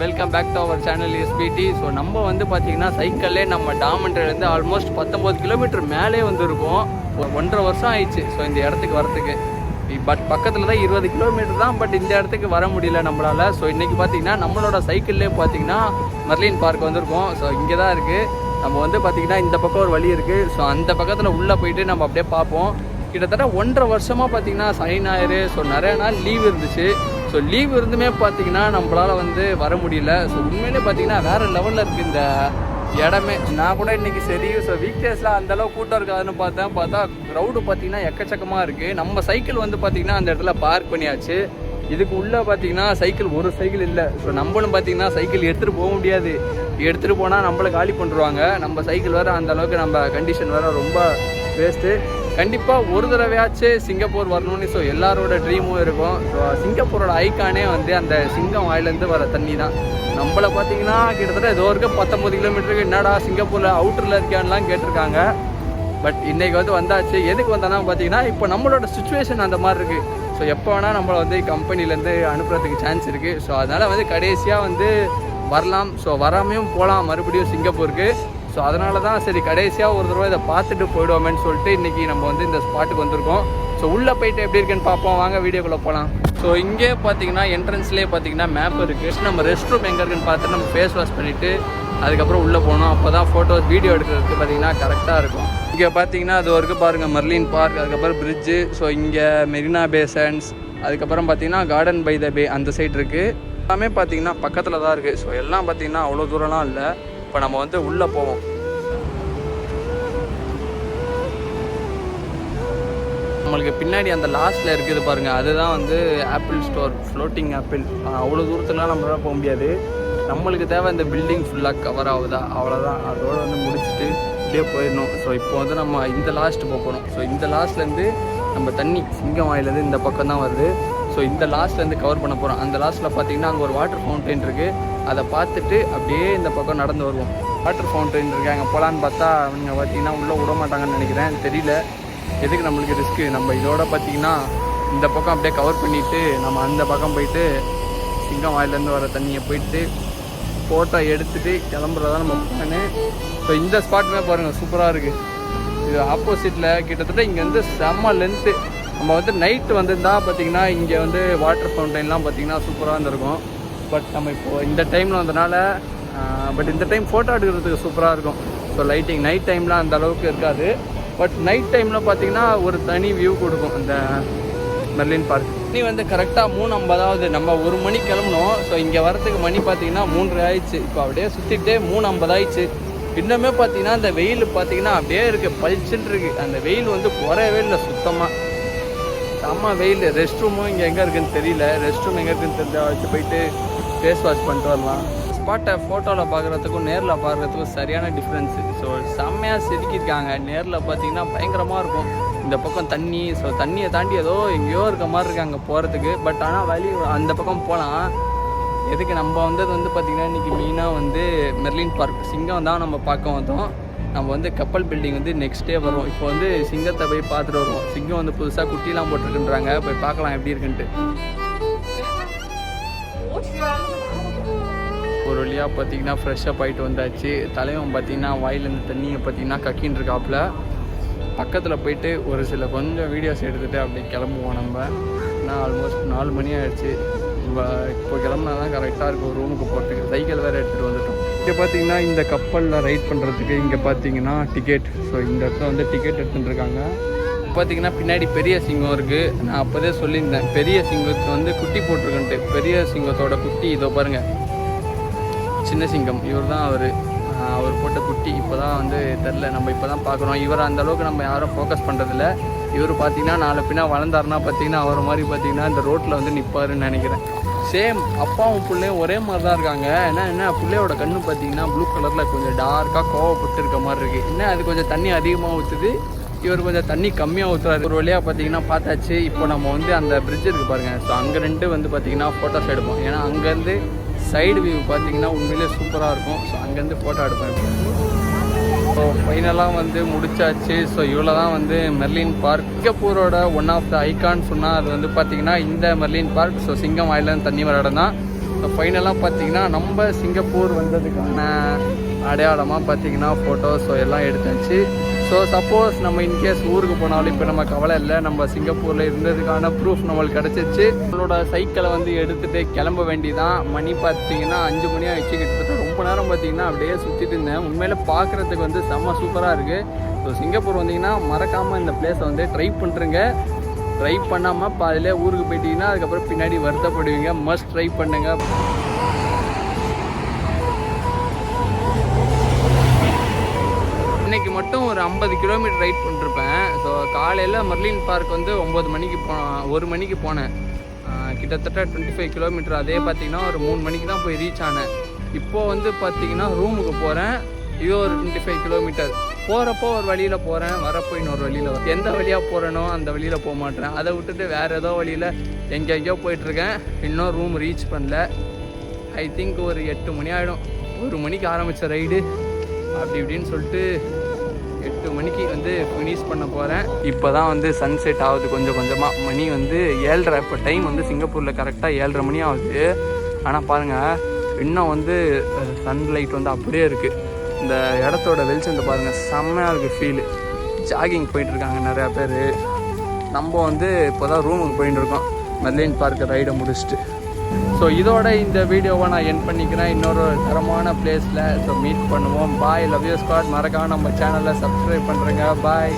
Welcome back to our channel SPD so நம்ம வந்து பார்த்தீங்கன்னா சைக்கிளே நம்ம டாமண்ட்லேருந்து ஆல்மோஸ்ட் பத்தொம்போது கிலோமீட்டர் மேலே வந்துருக்கோம். ஒரு ஒன்றரை வருஷம் ஆயிடுச்சு ஸோ இந்த இடத்துக்கு வரத்துக்கு பட் பக்கத்தில் தான் இருபது கிலோமீட்டர் தான் பட் இந்த இடத்துக்கு வர முடியல நம்மளால். ஸோ இன்றைக்கி பார்த்தீங்கன்னா நம்மளோட சைக்கிள்லேயே பார்த்தீங்கன்னா மர்லின் பார்க் வந்திருக்கோம். ஸோ இங்கே தான் இருக்குது நம்ம வந்து பார்த்தீங்கன்னா இந்த பக்கம் ஒரு வழி இருக்குது ஸோ அந்த பக்கத்தில் உள்ளே போயிட்டு நம்ம அப்படியே பார்ப்போம். கிட்டத்தட்ட ஒன்றரை வருஷமாக பார்த்தீங்கன்னா சனி ஞாயிறு ஸோ நிறைய நாள் லீவ் இருந்துச்சு. ஸோ லீவ் இருந்துமே பார்த்தீங்கன்னா நம்மளால் வந்து வர முடியல. ஸோ உண்மையிலே பார்த்தீங்கன்னா வேறு லெவலில் இருக்குது இந்த இடமே. நான் கூட இன்றைக்கி சரி ஸோ வீக் டேஸில் அந்தளவு கூட்டம் இருக்காதுன்னு பார்த்தேன். பார்த்தா க்ரௌடு பார்த்தீங்கன்னா எக்கச்சக்கமாக இருக்குது நம்ம சைக்கிள் வந்து பார்த்திங்கன்னா அந்த இடத்துல பார்க் பண்ணியாச்சு. இதுக்கு உள்ளே பார்த்தீங்கன்னா சைக்கிள் ஒரு சைக்கிள் இல்லை. ஸோ நம்மளும் பார்த்தீங்கன்னா சைக்கிள் எடுத்துகிட்டு போக முடியாது. எடுத்துகிட்டு போனால் நம்மளை காலி பண்ணுருவாங்க. நம்ம சைக்கிள் வேறு அந்தளவுக்கு நம்ம கண்டிஷன் வேறு ரொம்ப வேஸ்ட்டு கண்டிப்பாக ஒரு தடவையாச்சு சிங்கப்பூர் வரணும்னு. ஸோ எல்லாரோட ட்ரீமும் இருக்கும். ஸோ சிங்கப்பூரோட ஐக்கானே வந்து அந்த சிங்கம் வாயிலேருந்து வர தண்ணி தான். நம்மளை பார்த்தீங்கன்னா கிட்டத்தட்ட ஏதோ இருக்க பத்தொம்பது கிலோமீட்டருக்கு என்னடா சிங்கப்பூரில் அவுட்டரில் இருக்கான்லாம் கேட்டிருக்காங்க. பட் இன்றைக்கி வந்து வந்தாச்சு. எதுக்கு வந்தானா பார்த்தீங்கன்னா இப்போ நம்மளோட சுச்சுவேஷன் அந்த மாதிரி இருக்குது ஸோ எப்போ வேணால் நம்மளை வந்து கம்பெனிலேருந்து அனுப்புறதுக்கு சான்ஸ் இருக்குது ஸோ அதனால் வந்து கடைசியாக வந்து வரலாம். ஸோ வராமையும் போகலாம் மறுபடியும் சிங்கப்பூருக்கு. ஸோ அதனால தான் சரி கடைசியாக ஒரு தடவை இதை பார்த்துட்டு போயிடுவோமேன்னு சொல்லிட்டு இன்றைக்கி நம்ம வந்து இந்த ஸ்பாட்டுக்கு வந்திருக்கோம். ஸோ உள்ளே போயிட்டு எப்படி இருக்குன்னு பார்ப்போம். வாங்க வீடியோக்குள்ளே போகலாம் ஸோ இங்கே பார்த்தீங்கன்னா என்ட்ரன்ஸ்லேயே பார்த்தீங்கன்னா மேப் இருக்குது நம்ம ரெஸ்ட் ரூம் எங்கே இருக்குன்னு பார்த்து நம்ம ஃபேஸ் வாஷ் பண்ணிவிட்டு அதுக்கப்புறம் உள்ளே போகணும். அப்போ தான் ஃபோட்டோஸ் வீடியோ எடுக்கிறதுக்கு பார்த்தீங்கன்னா கரெக்டாக இருக்கும். இங்கே பார்த்தீங்கன்னா அது வரைக்கும் பாருங்கள் மர்லின் பார்க் அதுக்கப்புறம் பிரிட்ஜு ஸோ இங்கே மெரினா பேசன்ஸ் அதுக்கப்புறம் பார்த்தீங்கன்னா கார்டன் பை த பே அந்த சைடு இருக்குது எல்லாமே பார்த்தீங்கன்னா பக்கத்தில் தான் இருக்குது ஸோ எல்லாம் பார்த்தீங்கன்னா அவ்வளோ தூரம்லாம் இல்லை. இப்போ நம்ம வந்து உள்ளே போவோம். நம்மளுக்கு பின்னாடி அந்த லாஸ்ட்டில் இருக்குது பாருங்கள் அதுதான் வந்து ஆப்பிள் ஸ்டோர் ஃப்ளோட்டிங் ஆப்பிள் அவ்வளோ தூரத்துலாம் நம்மளால் போக முடியாது. நம்மளுக்கு தேவை இந்த பில்டிங் ஃபுல்லாக கவர் ஆகுதா? அவ்வளோதான் அதோட வந்து முடிச்சுட்டு அப்படியே போயிடணும். ஸோ இப்போ வந்து நம்ம இந்த லாஸ்ட் போகணும் ஸோ இந்த லாஸ்ட்லேருந்து நம்ம தண்ணி சிங்கம் வாயிலேருந்து இந்த பக்கம் தான் வருது. ஸோ இந்த லாஸ்ட்லேருந்து கவர் பண்ண போகிறோம் அந்த லாஸ்ட்டில் பார்த்தீங்கன்னா அங்கே ஒரு வாட்டர் ஃபவுண்டைன் இருக்குது அதை பார்த்துட்டு அப்படியே இந்த பக்கம் நடந்து வருவோம். வாட்டர் ஃபவுண்டைன் இருக்குது அங்கே போகலான்னு பார்த்தா அவங்க பார்த்தீங்கன்னா உள்ளே விட மாட்டாங்கன்னு நினைக்கிறேன். தெரியல. எதுக்கு நம்மளுக்கு ரிஸ்க்கு நம்ம இதோட பார்த்தீங்கன்னா இந்த பக்கம் அப்படியே கவர் பண்ணிவிட்டு நம்ம அந்த பக்கம் போயிட்டு சிங்கம் வாயிலேருந்து வர தண்ணியை போயிட்டு ஃபோட்டோ எடுத்துகிட்டு கிளம்புறதான் நம்ம பிளானு ஸோ இந்த ஸ்பாட்டுமே பாருங்கள் சூப்பராக இருக்குது இது ஆப்போசிட்டில் கிட்டத்தட்ட இங்கே வந்து செம்ம லென்த்து நம்ம வந்து நைட்டு வந்திருந்தா பார்த்தீங்கன்னா இங்கே வந்து வாட்டர் ஃபவுண்டைன்லாம் பார்த்தீங்கன்னா சூப்பராக இருந்திருக்கும். பட் நம்ம இப்போது இந்த டைமில் வந்தனால பட் இந்த டைம் ஃபோட்டோ எடுக்கிறதுக்கு சூப்பராக இருக்கும். ஸோ லைட்டிங் நைட் டைம்லாம் அந்த அளவுக்கு இருக்காது. பட் நைட் டைமில் பார்த்தீங்கன்னா ஒரு தனி வியூ கொடுக்கும் அந்த மெர்லின் பார்க் மணி வந்து கரெக்டாக மூணு ஐம்பதாவது நம்ம ஒரு மணி கிளம்பணும் ஸோ இங்கே வரதுக்கு மணி பார்த்தீங்கன்னா மூன்று ஆயிடுச்சு. இப்போ அப்படியே சுற்றிட்டு மூணு ஐம்பது ஆயிடுச்சு இன்னுமே பார்த்தீங்கன்னா அந்த வெயில் பார்த்தீங்கன்னா அப்படியே இருக்குது பளிச்சுன்னு இருக்குது அந்த வெயில் வந்து குறையவே இல்லை சுத்தமாக செம்ம வெயில். ரெஸ்ட் ரூமும் இங்கே எங்கே இருக்குன்னு தெரியல. ரெஸ்ட் ரூம் எங்கே இருக்குன்னு தெரிஞ்சால் வச்சு போயிட்டு ஃபேஸ் வாஷ் பண்ணிட்டு வரலாம். பாட்டை ஃபோட்டோவில் பார்க்குறதுக்கும் நேரில் பார்க்குறதுக்கும் சரியான டிஃப்ரென்ஸு ஸோ செம்மையாக செதுக்கியிருக்காங்க. நேரில் பார்த்தீங்கன்னா பயங்கரமாக இருக்கும். இந்த பக்கம் தண்ணி ஸோ தண்ணியை தாண்டி ஏதோ எங்கேயோ இருக்க மாதிரி இருக்குது அங்கே போகிறதுக்கு பட் ஆனால் வழி அந்த பக்கம் போகலாம் எதுக்கு நம்ம வந்தது வந்து பார்த்திங்கன்னா இன்றைக்கி மெயினாக வந்து மெர்லின் பார்க் சிங்கம் தான் நம்ம பார்க்க வந்தோம். நம்ம வந்து கப்பல் பில்டிங் வந்து நெக்ஸ்ட் டே வரும். இப்போ வந்து சிங்கத்தை போய் பார்த்துட்டு வருவோம். சிங்கம் வந்து புதுசாக குட்டிலாம் போட்டிருக்குன்றாங்க. போய் பார்க்கலாம் எப்படி இருக்குன்ட்டு. ஒரு வழியாக பார்த்தீங்கன்னா ஃப்ரெஷ்ஷாக ஆகிட்டு வந்தாச்சு. தலைவன் பார்த்தீங்கன்னா வாயிலேருந்து தண்ணியை பார்த்தீங்கன்னா கக்கின்னு இருக்காப்புல. பக்கத்தில் போயிட்டு ஒரு சில கொஞ்சம் வீடியோஸ் எடுத்துகிட்டு அப்படியே கிளம்புவோம் நம்ம. நான் ஆல்மோஸ்ட் நாலு மணி ஆகிடுச்சு நம்ம இப்போ கிளம்புனா தான் கரெக்டாக இருக்கும் ரூமுக்கு போகிறதுக்கு சைக்கிள் வேறு எடுத்துகிட்டு வந்துட்டோம். இங்கே பார்த்தீங்கன்னா இந்த கப்பலில் ரைட் பண்ணுறதுக்கு இங்கே பார்த்தீங்கன்னா டிக்கெட் ஸோ இந்த இடத்துல வந்து டிக்கெட் எடுத்துகிட்டு இருக்காங்க பார்த்தீங்கன்னா பின்னாடி பெரிய சிங்கம் இருக்குது நான் அப்போதே சொல்லியிருந்தேன். பெரிய சிங்கத்துக்கு வந்து குட்டி போட்டிருக்குன்ட்டு. பெரிய சிங்கத்தோட குட்டி இதோ பாருங்கள் சின்ன சிங்கம் இவர் தான் அவர் அவர் போட்ட குட்டி இப்போ தான் வந்து தெரில. நம்ம இப்போ தான் பார்க்குறோம் இவர் அந்த அளவுக்கு நம்ம யாரும் ஃபோக்கஸ் பண்ணுறதில்ல இவர் பார்த்தீங்கன்னா நாலு பின்னா வளர்ந்தாருன்னா பார்த்தீங்கன்னா அவர் மாதிரி பார்த்தீங்கன்னா இந்த ரோட்டில் வந்து நிற்பாருன்னு நினைக்கிறேன். சேம் அப்பாவும் பிள்ளையும் ஒரே மாதிரி தான் இருக்காங்க. ஏன்னா என்ன? பிள்ளையோட கண்ணு பார்த்தீங்கன்னா ப்ளூ கலரில் கொஞ்சம் டார்க்காக கோவப்பட்டு இருக்க மாதிரி இருக்குது என்ன அது கொஞ்சம் தண்ணி அதிகமாக ஊற்றுது இவர் கொஞ்சம் தண்ணி கம்மியாக ஊற்றுறாரு ஒரு வழியாக பார்த்தீங்கன்னா பார்த்தாச்சு. இப்போ நம்ம வந்து அந்த பிரிட்ஜ் இருக்குது பாருங்கள் ஸோ அங்கே ரெண்டு வந்து பார்த்தீங்கன்னா ஃபோட்டோஸ் எடுப்போம். ஏன்னா அங்கேருந்து சைடு வியூ பார்த்தீங்கன்னா உண்மையிலே சூப்பராக இருக்கும். ஸோ அங்கேருந்து ஃபோட்டோ எடுப்பேன். ஸோ ஃபைனலாக வந்து முடிச்சாச்சு. ஸோ இவ்வளோ தான் வந்து மெர்லின் பார்க் சிங்கப்பூரோட ஒன் ஆஃப் த ஐகான் சொன்னால் அது வந்து பார்த்தீங்கன்னா இந்த மெர்லின் பார்க் ஸோ சிங்கம் வாயிலேருந்து தண்ணி வர இடம் தான். ஸோ ஃபைனலாக பார்த்தீங்கன்னா நம்ம சிங்கப்பூர் வந்ததுக்கான அடையாளமாக பார்த்தீங்கன்னா ஃபோட்டோஸ் ஸோ எல்லாம் எடுத்தாச்சு. ஸோ சப்போஸ் நம்ம இன்கேஸ் ஊருக்கு போனாலும் இப்போ நம்ம கவலை இல்லை. நம்ம சிங்கப்பூரில் இருந்ததுக்கான ப்ரூஃப் நம்மளுக்கு கிடச்சிச்சு நம்மளோட சைக்கிளை வந்து எடுத்துகிட்டு கிளம்ப வேண்டிதான். மணி பார்த்தீங்கன்னா அஞ்சு மணி வச்சுக்கிட்டு கிட்டத்தட்ட ரொம்ப நேரம் பார்த்தீங்கன்னா அப்படியே சுற்றிட்டு இருந்தேன். உண்மையில பார்க்குறதுக்கு வந்து செம்ம சூப்பராக இருக்குது ஸோ சிங்கப்பூர் வந்தீங்கன்னா மறக்காமல் இந்த பிளேஸை வந்து ட்ரை பண்ணுறங்க ட்ரை பண்ணாமல் பாதியிலே ஊருக்கு போயிட்டீங்கன்னா அதுக்கப்புறம் பின்னாடி வருத்தப்படுவீங்க. மஸ்ட் ட்ரை பண்ணுங்கள் இன்னைக்கு மட்டும் ஒரு ஐம்பது கிலோமீட்டர் ரைட் பண்ணிருப்பேன். ஸோ காலையில் மர்லின் பார்க் வந்து ஒம்பது மணிக்கு போ ஒரு மணிக்கு போனேன். கிட்டத்தட்ட டுவெண்ட்டி ஃபைவ் கிலோமீட்டர் அதே பார்த்தீங்கன்னா ஒரு மூணு மணிக்கு தான் போய் ரீச் ஆனேன். இப்போது வந்து பார்த்தீங்கன்னா ரூமுக்கு போகிறேன் இது ஒரு டுவெண்ட்டி ஃபைவ் கிலோமீட்டர் போகிறப்போ ஒரு வழியில் போகிறேன் வரப்போ இன்னொரு வழியில் வரேன் எந்த வழியாக போகிறேனோ அந்த வழியில் போக மாட்டேன். அதை விட்டுட்டு வேறு ஏதோ வழியில் எங்கெங்கேயோ போயிட்டுருக்கேன். இன்னும் ரூம் ரீச் பண்ணல. ஐ திங்க் ஒரு எட்டு மணி ஆகிடும் ஒரு மணிக்கு ஆரம்பித்த ரைடு அப்படி இப்படின்னு சொல்லிட்டு பத்து மணிக்கு வந்து ஃபினிஷ் பண்ண போகிறேன் இப்போ தான் வந்து சன்செட் ஆகுது கொஞ்சம் கொஞ்சமாக மணி வந்து ஏழ்ரை இப்போ டைம் வந்து சிங்கப்பூரில் கரெக்டாக ஏழ்ரை மணி ஆகுது. ஆனால் பாருங்கள் இன்னும் வந்து சன்லைட் வந்து அப்படியே இருக்குது இந்த இடத்தோட வெளிச்சத்தை பாருங்கள் செம்மையாக இருக்குது ஃபீலு ஜாகிங் போயிட்டுருக்காங்க நிறையா பேர். நம்ம வந்து இப்போ தான் ரூமுக்கு போயிட்டு இருக்கோம். மெர்லின் பார்க் ரைடை முடிச்சுட்டு. ஸோ இதோட இந்த வீடியோவை நான் என் பண்ணிக்கிறேன். இன்னொரு தரமான பிளேஸில் ஸோ மீட் பண்ணுவோம். பாய் லவ் யூ ஸ்குவாட் மறக்காம நம்ம சேனலை சப்ஸ்கிரைப் பண்ணுறேங்க பாய்